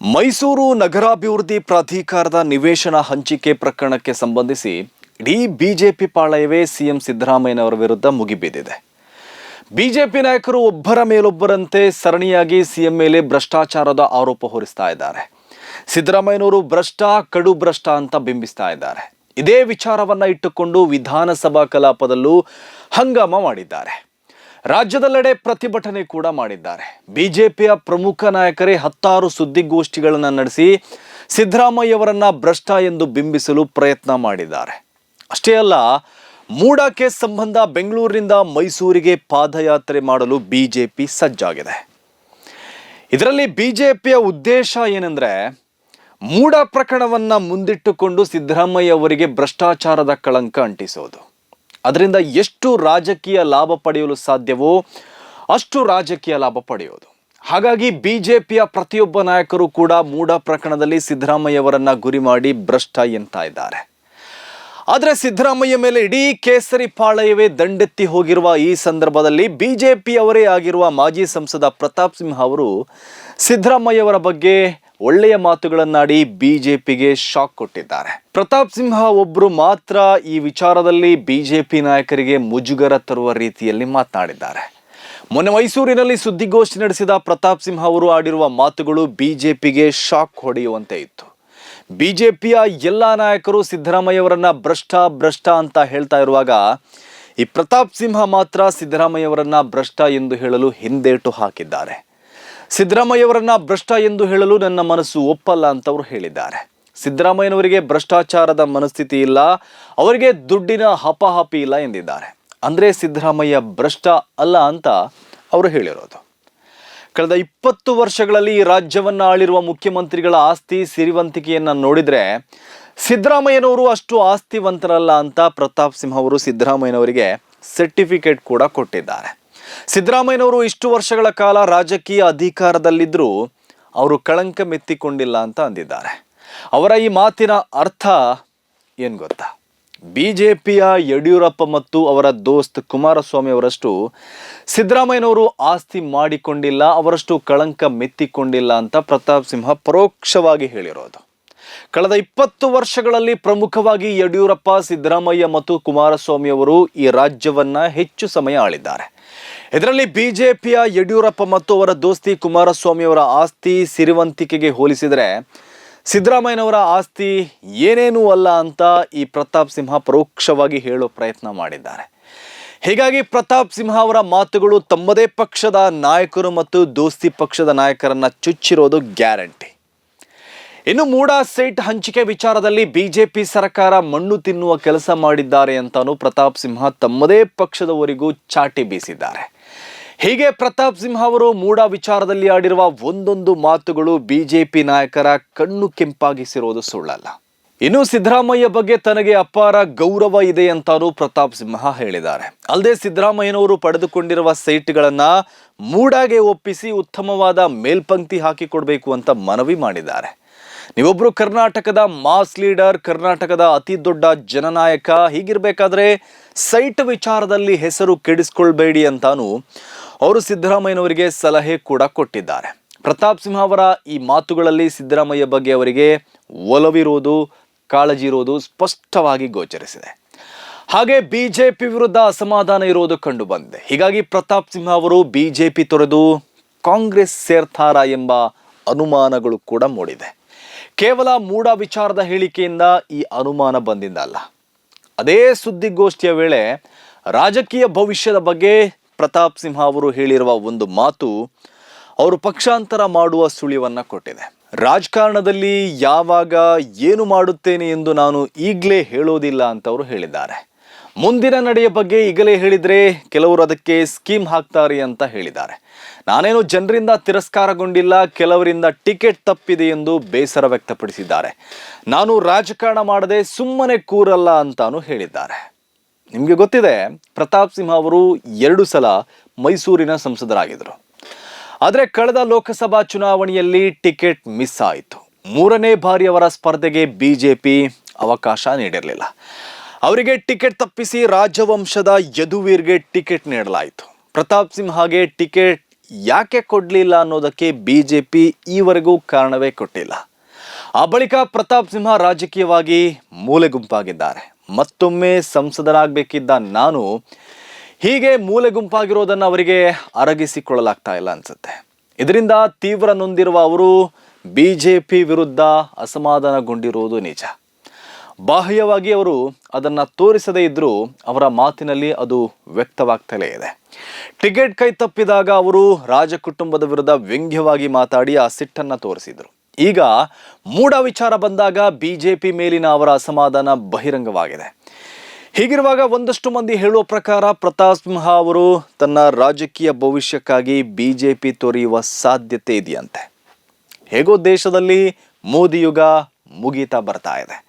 ಮೈಸೂರು ನಗರಾಭಿವೃದ್ಧಿ ಪ್ರಾಧಿಕಾರದ ನಿವೇಶನ ಹಂಚಿಕೆ ಪ್ರಕರಣಕ್ಕೆ ಸಂಬಂಧಿಸಿ ಇಡೀ ಬಿಜೆಪಿ ಪಾಳಯವೇ ಸಿಎಂ ಸಿದ್ದರಾಮಯ್ಯನವರ ವಿರುದ್ಧ ಮುಗಿಬಿದ್ದಿದೆ. ಬಿಜೆಪಿ ನಾಯಕರು ಒಬ್ಬರ ಮೇಲೊಬ್ಬರಂತೆ ಸರಣಿಯಾಗಿ ಸಿಎಂ ಮೇಲೆ ಭ್ರಷ್ಟಾಚಾರದ ಆರೋಪ ಹೊರಿಸ್ತಾ ಇದ್ದಾರೆ. ಸಿದ್ದರಾಮಯ್ಯನವರು ಭ್ರಷ್ಟ, ಕಡು ಭ್ರಷ್ಟ ಅಂತ ಬಿಂಬಿಸ್ತಾ ಇದ್ದಾರೆ. ಇದೇ ವಿಚಾರವನ್ನ ಇಟ್ಟುಕೊಂಡು ವಿಧಾನಸಭಾ ಕಲಾಪದಲ್ಲೂ ಹಂಗಾಮ ಮಾಡಿದ್ದಾರೆ. ರಾಜ್ಯದೆಲ್ಲೆಡೆ ಪ್ರತಿಭಟನೆ ಕೂಡ ಮಾಡಿದ್ದಾರೆ. ಬಿಜೆಪಿಯ ಪ್ರಮುಖ ನಾಯಕರೇ ಹತ್ತಾರು ಸುದ್ದಿಗೋಷ್ಠಿಗಳನ್ನು ನಡೆಸಿ ಸಿದ್ದರಾಮಯ್ಯವರನ್ನ ಭ್ರಷ್ಟ ಎಂದು ಬಿಂಬಿಸಲು ಪ್ರಯತ್ನ ಮಾಡಿದ್ದಾರೆ. ಅಷ್ಟೇ ಅಲ್ಲ, ಮೂಡ ಕೇಸ್ ಸಂಬಂಧ ಬೆಂಗಳೂರಿನಿಂದ ಮೈಸೂರಿಗೆ ಪಾದಯಾತ್ರೆ ಮಾಡಲು ಬಿಜೆಪಿ ಸಜ್ಜಾಗಿದೆ. ಇದರಲ್ಲಿ ಬಿಜೆಪಿಯ ಉದ್ದೇಶ ಏನಂದ್ರೆ, ಮೂಡ ಪ್ರಕರಣವನ್ನ ಮುಂದಿಟ್ಟುಕೊಂಡು ಸಿದ್ದರಾಮಯ್ಯ ಅವರಿಗೆ ಭ್ರಷ್ಟಾಚಾರದ ಕಳಂಕ ಅಂಟಿಸೋದು. ಅದರಿಂದ ಎಷ್ಟು ರಾಜಕೀಯ ಲಾಭ ಪಡೆಯಲು ಸಾಧ್ಯವೋ ಅಷ್ಟು ರಾಜಕೀಯ ಲಾಭ ಪಡೆಯೋದು. ಹಾಗಾಗಿ ಬಿ ಜೆ ಪಿಯ ಪ್ರತಿಯೊಬ್ಬ ನಾಯಕರು ಕೂಡ ಮೂಡ ಪ್ರಕರಣದಲ್ಲಿ ಸಿದ್ದರಾಮಯ್ಯವರನ್ನ ಗುರಿ ಮಾಡಿ ಭ್ರಷ್ಟ ಎಂತ ಇದ್ದಾರೆ. ಆದರೆ ಸಿದ್ದರಾಮಯ್ಯ ಮೇಲೆ ಇಡೀ ಕೇಸರಿ ಪಾಳಯವೇ ದಂಡೆತ್ತಿ ಹೋಗಿರುವ ಈ ಸಂದರ್ಭದಲ್ಲಿ ಬಿ ಜೆ ಪಿಯವರೇ ಆಗಿರುವ ಮಾಜಿ ಸಂಸದ ಪ್ರತಾಪ್ ಸಿಂಹ ಅವರು ಸಿದ್ದರಾಮಯ್ಯವರ ಬಗ್ಗೆ ಒಳ್ಳೆಯ ಮಾತುಗಳನ್ನಾಡಿ ಬಿಜೆಪಿಗೆ ಶಾಕ್ ಕೊಟ್ಟಿದ್ದಾರೆ. ಪ್ರತಾಪ್ ಸಿಂಹ ಒಬ್ಬರು ಮಾತ್ರ ಈ ವಿಚಾರದಲ್ಲಿ ಬಿಜೆಪಿ ನಾಯಕರಿಗೆ ಮುಜುಗರ ತರುವ ರೀತಿಯಲ್ಲಿ ಮಾತನಾಡಿದ್ದಾರೆ. ಮೊನ್ನೆ ಮೈಸೂರಿನಲ್ಲಿ ಸುದ್ದಿಗೋಷ್ಠಿ ನಡೆಸಿದ ಪ್ರತಾಪ್ ಸಿಂಹ ಅವರು ಆಡಿರುವ ಮಾತುಗಳು ಬಿಜೆಪಿಗೆ ಶಾಕ್ ಹೊಡೆಯುವಂತೆ ಇತ್ತು. ಬಿಜೆಪಿಯ ಎಲ್ಲ ನಾಯಕರು ಸಿದ್ದರಾಮಯ್ಯವರನ್ನ ಭ್ರಷ್ಟ ಭ್ರಷ್ಟ ಅಂತ ಹೇಳ್ತಾ ಇರುವಾಗ ಈ ಪ್ರತಾಪ್ ಸಿಂಹ ಮಾತ್ರ ಸಿದ್ದರಾಮಯ್ಯವರನ್ನ ಭ್ರಷ್ಟ ಎಂದು ಹೇಳಲು ಹಿಂದೇಟು ಹಾಕಿದ್ದಾರೆ. ಸಿದ್ದರಾಮಯ್ಯವರನ್ನ ಭ್ರಷ್ಟ ಎಂದು ಹೇಳಲು ನನ್ನ ಮನಸ್ಸು ಒಪ್ಪಲ್ಲ ಅಂತ ಅವರು ಹೇಳಿದ್ದಾರೆ. ಸಿದ್ದರಾಮಯ್ಯನವರಿಗೆ ಭ್ರಷ್ಟಾಚಾರದ ಮನಸ್ಥಿತಿ ಇಲ್ಲ, ಅವರಿಗೆ ದುಡ್ಡಿನ ಹಪಾಹಪಿ ಇಲ್ಲ ಎಂದಿದ್ದಾರೆ. ಅಂದ್ರೆ ಸಿದ್ದರಾಮಯ್ಯ ಭ್ರಷ್ಟ ಅಲ್ಲ ಅಂತ ಅವರು ಹೇಳಿರೋದು. ಕಳೆದ ಇಪ್ಪತ್ತು ವರ್ಷಗಳಲ್ಲಿ ಈ ರಾಜ್ಯವನ್ನ ಆಳಿರುವ ಮುಖ್ಯಮಂತ್ರಿಗಳ ಆಸ್ತಿ ಸಿರಿವಂತಿಕೆಯನ್ನ ನೋಡಿದ್ರೆ ಸಿದ್ದರಾಮಯ್ಯನವರು ಅಷ್ಟು ಆಸ್ತಿವಂತರಲ್ಲ ಅಂತ ಪ್ರತಾಪ್ ಸಿಂಹ ಅವರು ಸಿದ್ದರಾಮಯ್ಯನವರಿಗೆ ಸರ್ಟಿಫಿಕೇಟ್ ಕೂಡ ಕೊಟ್ಟಿದ್ದಾರೆ. ಸಿದ್ದರಾಮಯ್ಯನವರು ಇಷ್ಟು ವರ್ಷಗಳ ಕಾಲ ರಾಜಕೀಯ ಅಧಿಕಾರದಲ್ಲಿದ್ದರೂ ಅವರು ಕಳಂಕ ಮೆತ್ತಿಕೊಂಡಿಲ್ಲ ಅಂತ ಅಂದಿದ್ದಾರೆ. ಅವರ ಈ ಮಾತಿನ ಅರ್ಥ ಏನು ಗೊತ್ತಾ? ಬಿ ಜೆ ಪಿಯ ಯಡಿಯೂರಪ್ಪ ಮತ್ತು ಅವರ ದೋಸ್ತ್ ಕುಮಾರಸ್ವಾಮಿ ಅವರಷ್ಟು ಸಿದ್ದರಾಮಯ್ಯನವರು ಆಸ್ತಿ ಮಾಡಿಕೊಂಡಿಲ್ಲ, ಅವರಷ್ಟು ಕಳಂಕ ಮೆತ್ತಿಕೊಂಡಿಲ್ಲ ಅಂತ ಪ್ರತಾಪ್ ಸಿಂಹ ಪರೋಕ್ಷವಾಗಿ ಹೇಳಿರೋದು. ಕಳೆದ ಇಪ್ಪತ್ತು ವರ್ಷಗಳಲ್ಲಿ ಪ್ರಮುಖವಾಗಿ ಯಡಿಯೂರಪ್ಪ, ಸಿದ್ದರಾಮಯ್ಯ ಮತ್ತು ಕುಮಾರಸ್ವಾಮಿ ಅವರು ಈ ರಾಜ್ಯವನ್ನ ಹೆಚ್ಚು ಸಮಯ ಆಳಿದ್ದಾರೆ. ಇದರಲ್ಲಿ ಬಿಜೆಪಿಯ ಯಡಿಯೂರಪ್ಪ ಮತ್ತು ಅವರ ದೋಸ್ತಿ ಕುಮಾರಸ್ವಾಮಿ ಅವರ ಆಸ್ತಿ ಸಿರಿವಂತಿಕೆಗೆ ಹೋಲಿಸಿದರೆ ಸಿದ್ದರಾಮಯ್ಯನವರ ಆಸ್ತಿ ಏನೇನೂ ಅಲ್ಲ ಅಂತ ಈ ಪ್ರತಾಪ್ ಸಿಂಹ ಪರೋಕ್ಷವಾಗಿ ಹೇಳೋ ಪ್ರಯತ್ನ ಮಾಡಿದ್ದಾರೆ. ಹೀಗಾಗಿ ಪ್ರತಾಪ್ ಸಿಂಹ ಅವರ ಮಾತುಗಳು ತಮ್ಮದೇ ಪಕ್ಷದ ನಾಯಕರು ಮತ್ತು ದೋಸ್ತಿ ಪಕ್ಷದ ನಾಯಕರನ್ನ ಚುಚ್ಚಿರೋದು ಗ್ಯಾರಂಟಿ. ಇನ್ನು ಮೂಡ ಸೈಟ್ ಹಂಚಿಕೆ ವಿಚಾರದಲ್ಲಿ ಬಿಜೆಪಿ ಸರ್ಕಾರ ಮಣ್ಣು ತಿನ್ನುವ ಕೆಲಸ ಮಾಡಿದ್ದಾರೆ ಅಂತಾನು ಪ್ರತಾಪ್ ಸಿಂಹ ತಮ್ಮದೇ ಪಕ್ಷದವರಿಗೂ ಚಾಟಿ ಬೀಸಿದ್ದಾರೆ. ಹೀಗೆ ಪ್ರತಾಪ್ ಸಿಂಹ ಅವರು ಮೂಡ ವಿಚಾರದಲ್ಲಿ ಆಡಿರುವ ಒಂದೊಂದು ಮಾತುಗಳು ಬಿಜೆಪಿ ನಾಯಕರ ಕಣ್ಣು ಕೆಂಪಾಗಿಸಿರೋದು ಸುಳ್ಳಲ್ಲ. ಇನ್ನು ಸಿದ್ದರಾಮಯ್ಯ ಬಗ್ಗೆ ತನಗೆ ಅಪಾರ ಗೌರವ ಇದೆ ಅಂತಾನು ಪ್ರತಾಪ್ ಸಿಂಹ ಹೇಳಿದ್ದಾರೆ. ಅಲ್ಲದೆ ಸಿದ್ದರಾಮಯ್ಯನವರು ಪಡೆದುಕೊಂಡಿರುವ ಸೈಟ್ಗಳನ್ನ ಮೂಡಾಗೆ ಒಪ್ಪಿಸಿ ಉತ್ತಮವಾದ ಮೇಲ್ಪಂಕ್ತಿ ಹಾಕಿಕೊಡ್ಬೇಕು ಅಂತ ಮನವಿ ಮಾಡಿದ್ದಾರೆ. ನೀವೊಬ್ರು ಕರ್ನಾಟಕದ ಮಾಸ್ ಲೀಡರ್, ಕರ್ನಾಟಕದ ಅತಿ ದೊಡ್ಡ ಜನನಾಯಕ, ಹೀಗಿರ್ಬೇಕಾದ್ರೆ ಸೈಟ್ ವಿಚಾರದಲ್ಲಿ ಹೆಸರು ಕೆಡಿಸ್ಕೊಳ್ಬೇಡಿ ಅಂತಾನು ಅವರು ಸಿದ್ದರಾಮಯ್ಯನವರಿಗೆ ಸಲಹೆ ಕೂಡ ಕೊಟ್ಟಿದ್ದಾರೆ. ಪ್ರತಾಪ್ ಸಿಂಹ ಅವರ ಈ ಮಾತುಗಳಲ್ಲಿ ಸಿದ್ದರಾಮಯ್ಯ ಬಗ್ಗೆ ಅವರಿಗೆ ಒಲವಿರುವುದು ಕಾಳಜಿ ಇರುವುದು ಸ್ಪಷ್ಟವಾಗಿ ಗೋಚರಿಸಿದೆ. ಹಾಗೆ ಬಿಜೆಪಿ ವಿರುದ್ಧ ಅಸಮಾಧಾನ ಇರುವುದು ಕಂಡು ಬಂದಿದೆ ಹೀಗಾಗಿ ಪ್ರತಾಪ್ ಸಿಂಹ ಅವರು ಬಿಜೆಪಿ ತೊರೆದು ಕಾಂಗ್ರೆಸ್ ಸೇರ್ತಾರ ಎಂಬ ಅನುಮಾನಗಳು ಕೂಡ ಮೂಡಿದೆ. ಕೇವಲ ಮೂಡ ವಿಚಾರದ ಹೇಳಿಕೆಯಿಂದ ಈ ಅನುಮಾನ ಬಂದಿದ್ದಲ್ಲ ಅದೇ ಸುದ್ದಿಗೋಷ್ಠಿಯ ವೇಳೆ ರಾಜಕೀಯ ಭವಿಷ್ಯದ ಬಗ್ಗೆ ಪ್ರತಾಪ್ ಸಿಂಹ ಅವರು ಹೇಳಿರುವ ಒಂದು ಮಾತು ಅವರು ಪಕ್ಷಾಂತರ ಮಾಡುವ ಸುಳಿವನ್ನು ಕೊಟ್ಟಿದೆ. ರಾಜಕಾರಣದಲ್ಲಿ ಯಾವಾಗ ಏನು ಮಾಡುತ್ತೇನೆ ಎಂದು ನಾನು ಈಗಲೇ ಹೇಳೋದಿಲ್ಲ ಅಂತ ಅವರು ಹೇಳಿದ್ದಾರೆ. ಮುಂದಿನ ನಡೆಯ ಬಗ್ಗೆ ಈಗಲೇ ಹೇಳಿದರೆ ಕೆಲವರು ಅದಕ್ಕೆ ಸ್ಕೀಮ್ ಹಾಕ್ತಾರೆ ಅಂತ ಹೇಳಿದ್ದಾರೆ. ನಾನೇನು ಜನರಿಂದ ತಿರಸ್ಕಾರಗೊಂಡಿಲ್ಲ, ಕೆಲವರಿಂದ ಟಿಕೆಟ್ ತಪ್ಪಿದೆ ಎಂದು ಬೇಸರ ವ್ಯಕ್ತಪಡಿಸಿದ್ದಾರೆ. ನಾನು ರಾಜಕಾರಣ ಮಾಡದೆ ಸುಮ್ಮನೆ ಕೂರಲ್ಲ ಅಂತಾನು ಹೇಳಿದ್ದಾರೆ. ನಿಮಗೆ ಗೊತ್ತಿದೆ, ಪ್ರತಾಪ್ ಸಿಂಹ ಅವರು ಎರಡು ಸಲ ಮೈಸೂರಿನ ಸಂಸದರಾಗಿದ್ದರು. ಆದರೆ ಕಳೆದ ಲೋಕಸಭಾ ಚುನಾವಣೆಯಲ್ಲಿ ಟಿಕೆಟ್ ಮಿಸ್ ಆಯಿತು. ಮೂರನೇ ಬಾರಿ ಅವರ ಸ್ಪರ್ಧೆಗೆ ಪಿ ಅವಕಾಶ ನೀಡಿರಲಿಲ್ಲ. ಅವರಿಗೆ ಟಿಕೆಟ್ ತಪ್ಪಿಸಿ ರಾಜವಂಶದ ಯದುವೀರ್ಗೆ ಟಿಕೆಟ್ ನೀಡಲಾಯಿತು. ಪ್ರತಾಪ್ ಸಿಂಹಗೆ ಟಿಕೆಟ್ ಯಾಕೆ ಕೊಡಲಿಲ್ಲ ಅನ್ನೋದಕ್ಕೆ ಬಿ ಜೆ ಪಿ ಈವರೆಗೂ ಕಾರಣವೇ ಕೊಟ್ಟಿಲ್ಲ. ಆ ಬಳಿಕ ಪ್ರತಾಪ್ ಸಿಂಹ ರಾಜಕೀಯವಾಗಿ ಮೂಲೆ ಗುಂಪಾಗಿದ್ದಾರೆ ಮತ್ತೊಮ್ಮೆ ಸಂಸದರಾಗಬೇಕಿದ್ದ ನಾನು ಹೀಗೆ ಮೂಲೆ ಗುಂಪಾಗಿರೋದನ್ನು ಅವರಿಗೆ ಅರಗಿಸಿಕೊಳ್ಳಲಾಗ್ತಾ ಇಲ್ಲ ಅನ್ಸುತ್ತೆ. ಇದರಿಂದ ತೀವ್ರ ನೊಂದಿರುವ ಅವರು ಬಿ ಜೆ ಪಿ ವಿರುದ್ಧ ಅಸಮಾಧಾನಗೊಂಡಿರುವುದು ನಿಜ. ಬಾಹ್ಯವಾಗಿ ಅವರು ಅದನ್ನು ತೋರಿಸದೇ ಇದ್ದರೂ ಅವರ ಮಾತಿನಲ್ಲಿ ಅದು ವ್ಯಕ್ತವಾಗ್ತಲೇ ಇದೆ. ಟಿಕೆಟ್ ಕೈ ತಪ್ಪಿದಾಗ ಅವರು ರಾಜಕುಟುಂಬದ ವಿರುದ್ಧ ವ್ಯಂಗ್ಯವಾಗಿ ಮಾತಾಡಿ ಆ ಸಿಟ್ಟನ್ನು ತೋರಿಸಿದರು. ಈಗ ಮೂಢ ವಿಚಾರ ಬಂದಾಗ ಬಿ ಜೆ ಪಿ ಮೇಲಿನ ಅವರ ಅಸಮಾಧಾನ ಬಹಿರಂಗವಾಗಿದೆ. ಹೀಗಿರುವಾಗ ಒಂದಷ್ಟು ಮಂದಿ ಹೇಳುವ ಪ್ರಕಾರ ಪ್ರತಾಪ್ ಸಿಂಹ ಅವರು ತನ್ನ ರಾಜಕೀಯ ಭವಿಷ್ಯಕ್ಕಾಗಿ ಬಿ ಜೆ ಪಿ ತೊರೆಯುವ ಸಾಧ್ಯತೆ ಇದೆಯಂತೆ. ಹೇಗೋ ದೇಶದಲ್ಲಿ ಮೋದಿ ಯುಗ ಮುಗೀತಾ ಬರ್ತಾ ಇದೆ.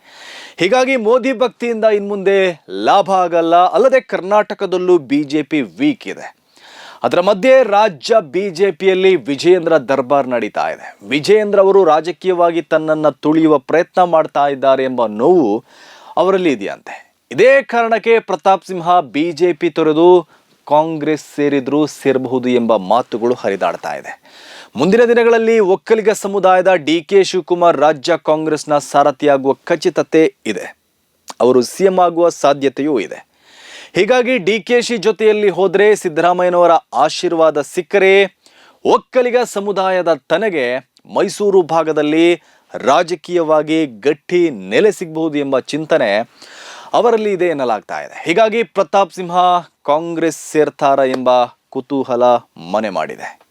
ಹೀಗಾಗಿ ಮೋದಿ ಭಕ್ತಿಯಿಂದ ಇನ್ಮುಂದೆ ಲಾಭ ಆಗಲ್ಲ, ಅಲ್ಲದೆ ಕರ್ನಾಟಕದಲ್ಲೂ ಬಿ ಜೆ ಪಿ ವೀಕ್ ಇದೆ. ಅದರ ಮಧ್ಯೆ ರಾಜ್ಯ ಬಿ ಜೆ ಪಿಯಲ್ಲಿ ವಿಜಯೇಂದ್ರ ದರ್ಬಾರ್ ನಡೀತಾ ಇದೆ. ವಿಜಯೇಂದ್ರ ಅವರು ರಾಜಕೀಯವಾಗಿ ತನ್ನನ್ನು ತುಳಿಯುವ ಪ್ರಯತ್ನ ಮಾಡ್ತಾ ಇದ್ದಾರೆ ಎಂಬ ನೋವು ಅವರಲ್ಲಿ ಇದೆಯಂತೆ. ಇದೇ ಕಾರಣಕ್ಕೆ Pratap Simha B J P ತೊರೆದು ಕಾಂಗ್ರೆಸ್ ಸೇರಿದ್ರೂ ಸೇರಬಹುದು ಎಂಬ ಮಾತುಗಳು ಹರಿದಾಡ್ತಾ ಇದೆ. ಮುಂದಿನ ದಿನಗಳಲ್ಲಿ ಒಕ್ಕಲಿಗ ಸಮುದಾಯದ ಡಿ ಕೆ ಶಿವಕುಮಾರ್ ರಾಜ್ಯ ಕಾಂಗ್ರೆಸ್ನ ಸಾರಥಿಯಾಗುವ ಖಚಿತತೆ ಇದೆ. ಅವರು ಸಿಎಂ ಆಗುವ ಸಾಧ್ಯತೆಯೂ ಇದೆ. ಹೀಗಾಗಿ ಡಿ ಕೆ ಶಿ ಜೊತೆಯಲ್ಲಿ ಹೋದರೆ ಸಿದ್ದರಾಮಯ್ಯನವರ ಆಶೀರ್ವಾದ ಸಿಕ್ಕರೆ. ಒಕ್ಕಲಿಗ ಸಮುದಾಯದ ತನಗೆ ಮೈಸೂರು ಭಾಗದಲ್ಲಿ ರಾಜಕೀಯವಾಗಿ ಗಟ್ಟಿ ನೆಲೆ ಸಿಗಬಹುದು ಎಂಬ ಚಿಂತನೆ ಅವರಲ್ಲಿ ಇದೆ ಎನ್ನಲಾಗ್ತಾ ಇದೆ. ಹೀಗಾಗಿ ಪ್ರತಾಪ್ ಸಿಂಹ ಕಾಂಗ್ರೆಸ್ ಸೇರ್ತಾರ ಎಂಬ ಕುತೂಹಲ ಮನೆ ಮಾಡಿದೆ.